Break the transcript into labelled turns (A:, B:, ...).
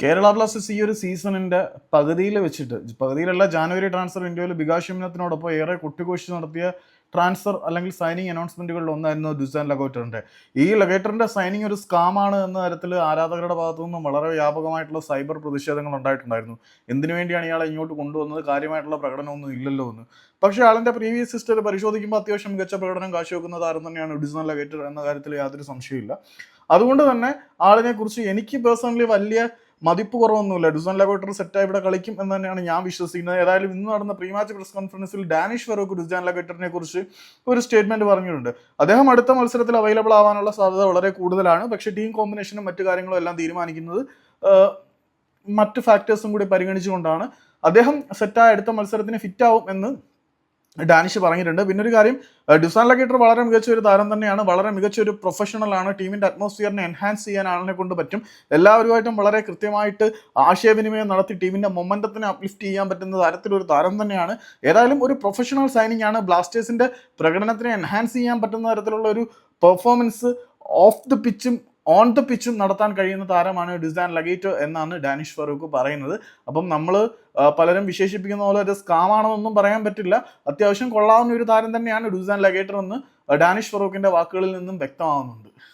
A: Kerala Blasters ഈ ഒരു സീസണിന്റെ പകുതിയിൽ വെച്ചിട്ട് പകുതിയിലല്ല ജാനുവരി ട്രാൻസ്ഫർ ഇന്ത്യയിൽ ബികാശിമിനത്തിനോടൊപ്പം ഏറെ കുട്ടികോശി നടത്തിയ ട്രാൻസ്ഫർ അല്ലെങ്കിൽ സൈനിങ് അനൗൺസ്മെന്റുകളിൽ ഒന്നായിരുന്നു ദുസാൻ ലഗോറ്ററിന്റെ. ഈ ലഗേറ്ററിന്റെ സൈനിങ് ഒരു സ്കാമാണ് എന്ന തരത്തിൽ ആരാധകരുടെ ഭാഗത്തു നിന്നും വളരെ വ്യാപകമായിട്ടുള്ള സൈബർ പ്രതിഷേധങ്ങൾ ഉണ്ടായിട്ടുണ്ടായിരുന്നു. എന്തിനു വേണ്ടിയാണ് ഇയാളെ ഇങ്ങോട്ട് കൊണ്ടുവന്നത്? കാര്യമായിട്ടുള്ള പ്രകടനമൊന്നും ഇല്ലല്ലോ എന്ന്. പക്ഷേ ആളിന്റെ പ്രീവിയസ് ഹിസ്റ്ററി പരിശോധിക്കുമ്പോൾ അത്യാവശ്യം മികച്ച പ്രകടനം കാഴ്ചവെക്കുന്ന താരം തന്നെയാണ് ഡിസൺ ലഗേറ്റർ എന്ന കാര്യത്തിൽ യാതൊരു സംശയമില്ല അതുകൊണ്ട് തന്നെ ആളിനെ കുറിച്ച് എനിക്ക് പേഴ്സണലി വലിയ മതിപ്പ് കുറവൊന്നുമില്ല. ഡുസൺ ലഗോട്ടർ സെറ്റായി ഇവിടെ കളിക്കും എന്ന് തന്നെയാണ് ഞാൻ വിശ്വസിക്കുന്നത്. ഏതായാലും ഇന്ന് നടന്ന പ്രീ മാച്ച് പ്രസ് കോൺഫറൻസിൽ ഡാനിഷ് വെറോക്ക് ഡുസാൻ ലഗോട്ടറിനെ കുറിച്ച് ഒരു സ്റ്റേറ്റ്മെന്റ് പറഞ്ഞിട്ടുണ്ട്. അദ്ദേഹം അടുത്ത മത്സരത്തിൽ അവൈലബിൾ ആവാനുള്ള സാധ്യത വളരെ കൂടുതലാണ്. പക്ഷേ ടീം കോമ്പിനേഷനും മറ്റു കാര്യങ്ങളും എല്ലാം തീരുമാനിക്കുന്നത് മറ്റ് ഫാക്ടേഴ്സും കൂടി പരിഗണിച്ചുകൊണ്ടാണ്. അദ്ദേഹം സെറ്റായ അടുത്ത മത്സരത്തിന് ഫിറ്റ് ആവും എന്ന് ഡാനിഷ് പറഞ്ഞിട്ടുണ്ട്. പിന്നെ ഒരു കാര്യം ഡിസാൻ ലഗേറ്റർ വളരെ മികച്ച ഒരു താരം തന്നെയാണ്. വളരെ മികച്ച ഒരു പ്രൊഫഷണൽ ആണ്. ടീമിന്റെ അറ്റ്മോസ്ഫിയറിനെ എൻഹാൻസ് ചെയ്യാൻ ആളിനെ കൊണ്ട് പറ്റും. എല്ലാവരുമായിട്ടും വളരെ കൃത്യമായിട്ട് ആശയവിനിമയം നടത്തി ടീമിന്റെ മൊമെന്റത്തിനെ അപ്ലിഫ്റ്റ് ചെയ്യാൻ പറ്റുന്ന തരത്തിലൊരു താരം തന്നെയാണ്. ഏതായാലും ഒരു പ്രൊഫഷണൽ സൈനിങ് ആണ്. ബ്ലാസ്റ്റേഴ്സിന്റെ പ്രകടനത്തിനെ എൻഹാൻസ് ചെയ്യാൻ പറ്റുന്ന തരത്തിലുള്ള ഒരു പെർഫോമൻസ് ഓഫ് ദി പിച്ചും ഓൺ ദ പിച്ചും നടത്താൻ കഴിയുന്ന താരമാണ് ഡിസാൻ ലഗേറ്റോ എന്നാണ് ഡാനിഷ് ഫറൂഖ് പറയുന്നത്. അപ്പം നമ്മൾ പലരും വിശേഷിപ്പിക്കുന്ന പോലെ ഒരു സ്കാമാണെന്നൊന്നും പറയാൻ പറ്റില്ല. അത്യാവശ്യം കൊള്ളാവുന്ന ഒരു താരം തന്നെയാണ് ഡുസാൻ ലഗേറ്റർ എന്ന് ഡാനിഷ് ഫറൂഖിന്റെ വാക്കുകളിൽ നിന്നും വ്യക്തമാവുന്നുണ്ട്.